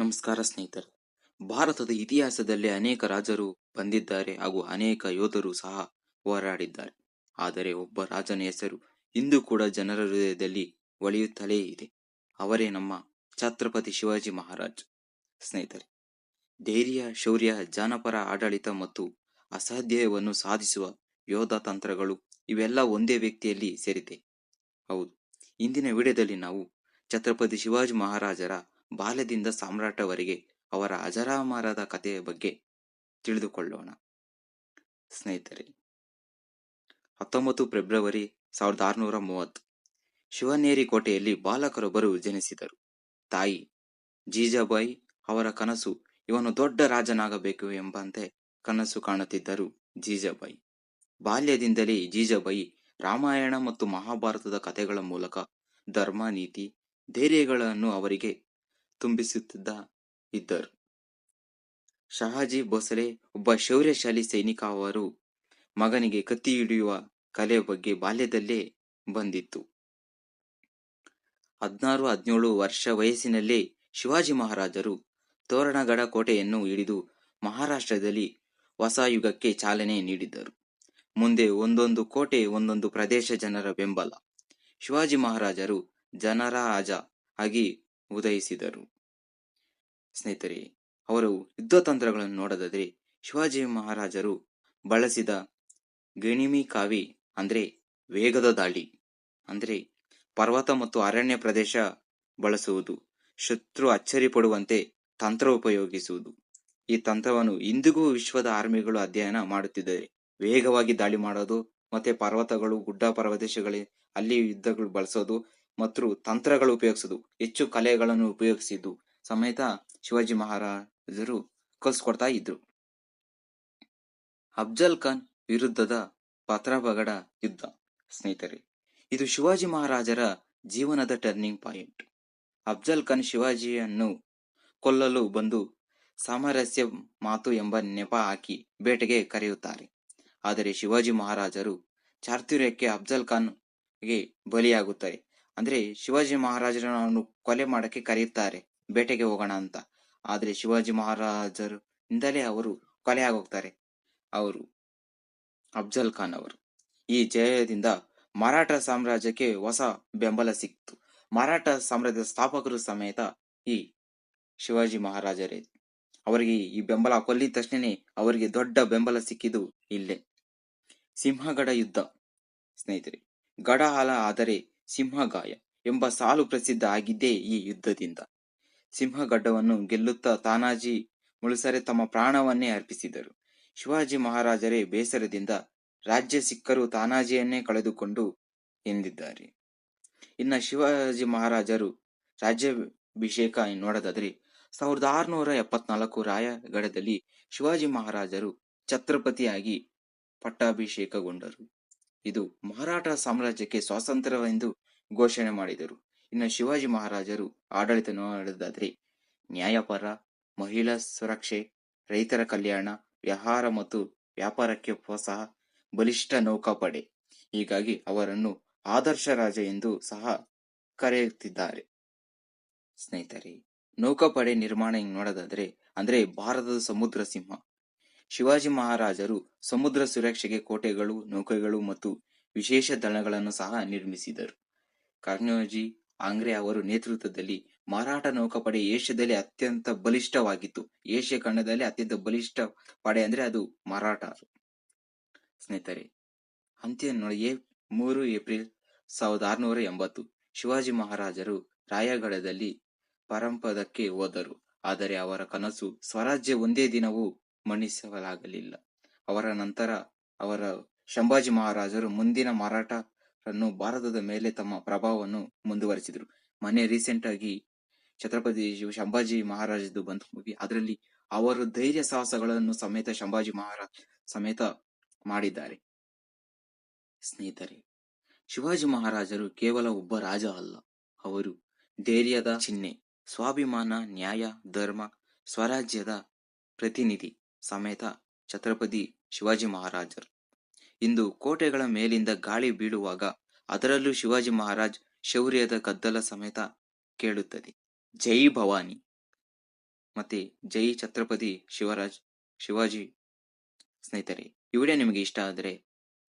ನಮಸ್ಕಾರ ಸ್ನೇಹಿತರೆ. ಭಾರತದ ಇತಿಹಾಸದಲ್ಲಿ ಅನೇಕ ರಾಜರು ಬಂದಿದ್ದಾರೆ ಹಾಗೂ ಅನೇಕ ಯೋಧರು ಸಹ ಹೋರಾಡಿದ್ದಾರೆ. ಆದರೆ ಒಬ್ಬ ರಾಜನ ಹೆಸರು ಇಂದು ಕೂಡ ಜನರ ಹೃದಯದಲ್ಲಿ ಒಳಿಯುತ್ತಲೇ ಇದೆ. ಅವರೇ ನಮ್ಮ ಛತ್ರಪತಿ ಶಿವಾಜಿ ಮಹಾರಾಜ್. ಸ್ನೇಹಿತರೆ, ಧೈರ್ಯ, ಶೌರ್ಯ, ಜಾನಪರ ಆಡಳಿತ ಮತ್ತು ಅಸಾಧ್ಯವನ್ನು ಸಾಧಿಸುವ ಯೋಧ ತಂತ್ರಗಳು ಇವೆಲ್ಲ ಒಂದೇ ವ್ಯಕ್ತಿಯಲ್ಲಿ ಸೇರಿದೆ. ಹೌದು, ಇಂದಿನ ವಿಡಿಯೋದಲ್ಲಿ ನಾವು ಛತ್ರಪತಿ ಶಿವಾಜಿ ಮಹಾರಾಜರ ಬಾಲ್ಯದಿಂದ ಸಾಮ್ರಾಟವರೆಗೆ ಅವರ ಅಜರಾಮರದ ಕಥೆಯ ಬಗ್ಗೆ ತಿಳಿದುಕೊಳ್ಳೋಣ. ಸ್ನೇಹಿತರೆ, ಹತ್ತೊಂಬತ್ತು ಫೆಬ್ರವರಿ ಸಾವಿರದ ಆರುನೂರ ಮೂವತ್ತು, ಶಿವನೇರಿ ಕೋಟೆಯಲ್ಲಿ ಬಾಲಕರೊಬ್ಬರು ಜನಿಸಿದರು. ತಾಯಿ ಜೀಜಾಬಾಯಿ ಅವರ ಕನಸು ಇವನು ದೊಡ್ಡ ರಾಜನಾಗಬೇಕು ಎಂಬಂತೆ ಕನಸು ಕಾಣುತ್ತಿದ್ದರು ಜೀಜಾಬಾಯಿ. ಬಾಲ್ಯದಿಂದಲೇ ಜೀಜಾಬಾಯಿ ರಾಮಾಯಣ ಮತ್ತು ಮಹಾಭಾರತದ ಕಥೆಗಳ ಮೂಲಕ ಧರ್ಮ, ನೀತಿ, ಧೈರ್ಯಗಳನ್ನು ಅವರಿಗೆ ತುಂಬಿಸುತ್ತಿದ್ದ ಇದ್ದರು. ಶಹಾಜಿ ಭೋಸಲೆ ಒಬ್ಬ ಶೌರ್ಯಶಾಲಿ ಸೈನಿಕ ಅವರು ಮಗನಿಗೆ ಕತ್ತಿ ಹಿಡಿಯುವ ಕಲೆಯ ಬಗ್ಗೆ ಬಾಲ್ಯದಲ್ಲೇ ಬಂದಿತ್ತು. ಹದಿನಾರು, ಹದಿನೇಳು ವರ್ಷ ವಯಸ್ಸಿನಲ್ಲೇ ಶಿವಾಜಿ ಮಹಾರಾಜರು ತೋರಣಗಡ ಕೋಟೆಯನ್ನು ಹಿಡಿದು ಮಹಾರಾಷ್ಟ್ರದಲ್ಲಿ ಹೊಸ ಯುಗಕ್ಕೆ ಚಾಲನೆ ನೀಡಿದ್ದರು. ಮುಂದೆ ಒಂದೊಂದು ಕೋಟೆ, ಒಂದೊಂದು ಪ್ರದೇಶ ಜನರ ಬೆಂಬಲ. ಶಿವಾಜಿ ಮಹಾರಾಜರು ಜನರ ರಾಜ ಆಗಿ ಉದಯಿಸಿದರು. ಸ್ನೇಹಿತರೆ, ಅವರು ಯುದ್ಧ ತಂತ್ರಗಳನ್ನು ನೋಡೋದಾದ್ರೆ ಶಿವಾಜಿ ಮಹಾರಾಜರು ಬಳಸಿದ ಗಣಿಮಿ ಕಾವಿ ಅಂದ್ರೆ ವೇಗದ ದಾಳಿ ಅಂದ್ರೆ ಪರ್ವತ ಮತ್ತು ಅರಣ್ಯ ಪ್ರದೇಶ ಬಳಸುವುದು, ಶತ್ರು ಅಚ್ಚರಿ ಪಡುವಂತೆ ತಂತ್ರ ಉಪಯೋಗಿಸುವುದು. ಈ ತಂತ್ರವನ್ನು ಇಂದಿಗೂ ವಿಶ್ವದ ಆರ್ಮಿಗಳು ಅಧ್ಯಯನ ಮಾಡುತ್ತಿದ್ದಾರೆ. ವೇಗವಾಗಿ ದಾಳಿ ಮಾಡೋದು ಮತ್ತೆ ಪರ್ವತಗಳು, ಗುಡ್ಡ ಪ್ರದೇಶಗಳೇ ಅಲ್ಲಿ ಯುದ್ಧಗಳು ಬಳಸೋದು ಮತ್ತು ತಂತ್ರಗಳು ಉಪಯೋಗಿಸೋದು, ಹೆಚ್ಚು ಕಲೆಗಳನ್ನು ಉಪಯೋಗಿಸಿದ್ದು ಸಮೇತ ಶಿವಾಜಿ ಮಹಾರಾಜರು ಕಲ್ಸ್ಕೊಡ್ತಾ ಇದ್ರು. ಅಫ್ಜಲ್ ಖಾನ್ ವಿರುದ್ಧದ ಪತ್ರಬಗಡ ಯುದ್ಧ. ಸ್ನೇಹಿತರೆ, ಇದು ಶಿವಾಜಿ ಮಹಾರಾಜರ ಜೀವನದ ಟರ್ನಿಂಗ್ ಪಾಯಿಂಟ್ ಅಫ್ಜಲ್ ಖಾನ್ ಶಿವಾಜಿಯನ್ನು ಕೊಲ್ಲಲು ಬಂದು ಸಾಮರಸ್ಯ ಮಾತು ಎಂಬ ನೆಪ ಹಾಕಿ ಬೇಟೆಗೆ ಕರೆಯುತ್ತಾರೆ. ಆದರೆ ಶಿವಾಜಿ ಮಹಾರಾಜರು ಚಾತುರ್ಯಕ್ಕೆ ಅಫ್ಜಲ್ ಖಾನ್ಗೆ ಬಲಿಯಾಗುತ್ತಾರೆ. ಅಂದ್ರೆ ಶಿವಾಜಿ ಮಹಾರಾಜರನ್ನು ಕೊಲೆ ಮಾಡಕ್ಕೆ ಕರೆಯುತ್ತಾರೆ. ಬೇಟೆಗೆ ಹೋಗೋಣ ಅಂತ. ಆದ್ರೆ ಶಿವಾಜಿ ಮಹಾರಾಜರು ಇಂದಲೇ ಅವರು ಕೊಲೆ ಆಗೋಗ್ತಾರೆ. ಅವರು ಅಫ್ಜಲ್ ಖಾನ್ ಅವರು. ಈ ಜಯದಿಂದ ಮರಾಠ ಸಾಮ್ರಾಜ್ಯಕ್ಕೆ ಹೊಸ ಬೆಂಬಲ ಸಿಕ್ತು ಮರಾಠ ಸಾಮ್ರಾಜ್ಯದ ಸ್ಥಾಪಕರು ಸಮೇತ ಈ ಶಿವಾಜಿ ಮಹಾರಾಜರೇ, ಅವರಿಗೆ ಈ ಬೆಂಬಲ ಕೊಲ್ಲಿದ ತಕ್ಷಣನೇ ಅವರಿಗೆ ದೊಡ್ಡ ಬೆಂಬಲ ಸಿಕ್ಕಿದ್ದು ಇಲ್ಲೇ. ಸಿಂಹಗಡ ಯುದ್ಧ. ಸ್ನೇಹಿತರೆ ಗಡ ಹಾಲ ಆದರೆ ಸಿಂಹಗಾಯ ಎಂಬ ಸಾಲು ಪ್ರಸಿದ್ಧ ಆಗಿದ್ದೇ ಈ ಯುದ್ಧದಿಂದ. ಸಿಂಹಗಡ್ಡವನ್ನು ಗೆಲ್ಲುತ್ತಾ ತಾನಾಜಿ ಮುಳುಸರೆ ತಮ್ಮ ಪ್ರಾಣವನ್ನೇ ಅರ್ಪಿಸಿದರು. ಶಿವಾಜಿ ಮಹಾರಾಜರೇ ಬೇಸರದಿಂದ ರಾಜ್ಯ ಸಿಕ್ಕರು ತಾನಾಜಿಯನ್ನೇ ಕಳೆದುಕೊಂಡು ಎಂದಿದ್ದಾರೆ ಇನ್ನ ಶಿವಾಜಿ ಮಹಾರಾಜರು ರಾಜ್ಯಾಭಿಷೇಕ ನೋಡೋದಾದ್ರೆ ಸಾವಿರದ ಆರುನೂರ ಎಪ್ಪತ್ನಾಲ್ಕು ರಾಯಗಢದಲ್ಲಿ ಶಿವಾಜಿ ಮಹಾರಾಜರು ಛತ್ರಪತಿಯಾಗಿ ಪಟ್ಟಾಭಿಷೇಕಗೊಂಡರು. ಇದು ಮರಾಠ ಸಾಮ್ರಾಜ್ಯಕ್ಕೆ ಸ್ವಾತಂತ್ರ್ಯವೆಂದು ಘೋಷಣೆ ಮಾಡಿದರು. ಇನ್ನು ಶಿವಾಜಿ ಮಹಾರಾಜರು ಆಡಳಿತ ನೋಡೋದಾದ್ರೆ ನ್ಯಾಯಪರ, ಮಹಿಳಾ ಸುರಕ್ಷೆ, ರೈತರ ಕಲ್ಯಾಣ, ವ್ಯವಹಾರ ಮತ್ತು ವ್ಯಾಪಾರಕ್ಕೆ ಪ್ರೋತ್ಸಾಹ, ಬಲಿಷ್ಠ ನೌಕಾಪಡೆ. ಹೀಗಾಗಿ ಅವರನ್ನು ಆದರ್ಶ ರಾಜ ಎಂದು ಸಹ ಕರೆಯುತ್ತಿದ್ದಾರೆ. ಸ್ನೇಹಿತರೆ, ನೌಕಾಪಡೆ ನಿರ್ಮಾಣ ನೋಡೋದಾದ್ರೆ ಅಂದ್ರೆ ಭಾರತದ ಸಮುದ್ರ ಸಿಂಹ. ಶಿವಾಜಿ ಮಹಾರಾಜರು ಸಮುದ್ರ ಸುರಕ್ಷೆಗೆ ಕೋಟೆಗಳು, ನೌಕೆಗಳು ಮತ್ತು ವಿಶೇಷ ದಳಗಳನ್ನು ಸಹ ನಿರ್ಮಿಸಿದರು. ಕರ್ನೋಜಿ ಆಂಗ್ರೆ ಅವರು ನೇತೃತ್ವದಲ್ಲಿ ಮರಾಠ ನೌಕಾಪಡೆ ಏಷ್ಯಾದಲ್ಲಿ ಅತ್ಯಂತ ಬಲಿಷ್ಠವಾಗಿತ್ತು. ಏಷ್ಯಾ ಖಂಡದಲ್ಲಿ ಅತ್ಯಂತ ಬಲಿಷ್ಠ ಪಡೆ ಅಂದ್ರೆ ಅದು ಮರಾಠ. ಸ್ನೇಹಿತರೆ ಅಂತ್ಯ ನೋಡಿ ಮೂರು ಏಪ್ರಿಲ್ ಸಾವಿರದ ಆರುನೂರ ಎಂಬತ್ತು ಶಿವಾಜಿ ಮಹಾರಾಜರು ರಾಯಗಢದಲ್ಲಿ ಪರಂಪದಕ್ಕೆ ಹೋದರು. ಆದರೆ ಅವರ ಕನಸು ಸ್ವರಾಜ್ಯ ಒಂದೇ ದಿನವೂ ಮಣಿಸಲಾಗಲಿಲ್ಲ. ಅವರ ನಂತರ ಅವರ ಶಂಭಾಜಿ ಮಹಾರಾಜರು ಮುಂದಿನ ಮರಾಠರನ್ನು ಭಾರತದ ಮೇಲೆ ತಮ್ಮ ಪ್ರಭಾವವನ್ನು ಮುಂದುವರಿಸಿದರು. ಮನೆ ರೀಸೆಂಟ್ ಆಗಿ ಛತ್ರಪತಿ ಶಂಭಾಜಿ ಮಹಾರಾಜದ್ದು ಬಂತು ಮೂವಿ ಅದರಲ್ಲಿ ಅವರು ಧೈರ್ಯ ಸಾಹಸಗಳನ್ನು ಸಮೇತ ಶಂಭಾಜಿ ಮಹಾರಾಜ್ ಸಮೇತ ಮಾಡಿದ್ದಾರೆ. ಸ್ನೇಹಿತರೆ, ಶಿವಾಜಿ ಮಹಾರಾಜರು ಕೇವಲ ಒಬ್ಬ ರಾಜ ಅಲ್ಲ. ಅವರು ಧೈರ್ಯದ ಚಿಹ್ನೆ, ಸ್ವಾಭಿಮಾನ, ನ್ಯಾಯ, ಧರ್ಮ, ಸ್ವರಾಜ್ಯದ ಪ್ರತಿನಿಧಿ ಸಮೇತ ಛತ್ರಪತಿ ಶಿವಾಜಿ ಮಹಾರಾಜರು. ಇಂದು ಕೋಟೆಗಳ ಮೇಲಿಂದ ಗಾಳಿ ಬೀಳುವಾಗ ಅದರಲ್ಲೂ ಶಿವಾಜಿ ಮಹಾರಾಜ್ ಶೌರ್ಯದ ಕದ್ದಲ ಸಮೇತ ಕೇಳುತ್ತದೆ. ಜೈ ಭವಾನಿ. ಮತ್ತೆ ಜೈ ಛತ್ರಪತಿ ಶಿವರಾಜ್, ಶಿವಾಜಿ ಸ್ನೇಹಿತರೆ, ಈ ವಿಡಿಯೋ ನಿಮಗೆ ಇಷ್ಟ ಆದರೆ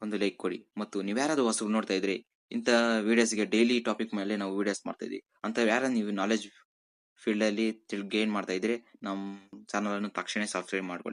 ಒಂದು ಲೈಕ್ ಕೊಡಿ ಮತ್ತು ನೀವ್ಯಾರಾದ್ರೂ ಹೊಸಬ್ರು ನೋಡ್ತಾ ಇದ್ರೆ ಇಂಥ ವಿಡಿಯೋಸ್ಗೆ ಡೈಲಿ ಟಾಪಿಕ್ ಮೇಲೆ ನಾವು ವಿಡಿಯೋಸ್ ಮಾಡ್ತಾ ಇದೀವಿ ಅಂತ ಯಾರ ನೀವು ನಾಲೆಜ್ ಫೀಲ್ಡ್ ಅಲ್ಲಿ ತಿಳ್ ಗೇನ್ ಮಾಡ್ತಾ ಇದ್ರೆ ನಮ್ಮ ಚಾನಲ್ ಅನ್ನು ತಕ್ಷಣ ಸಬ್ಸ್ಕ್ರೈಬ್ ಮಾಡ್ಕೊಳ್ಳಿ.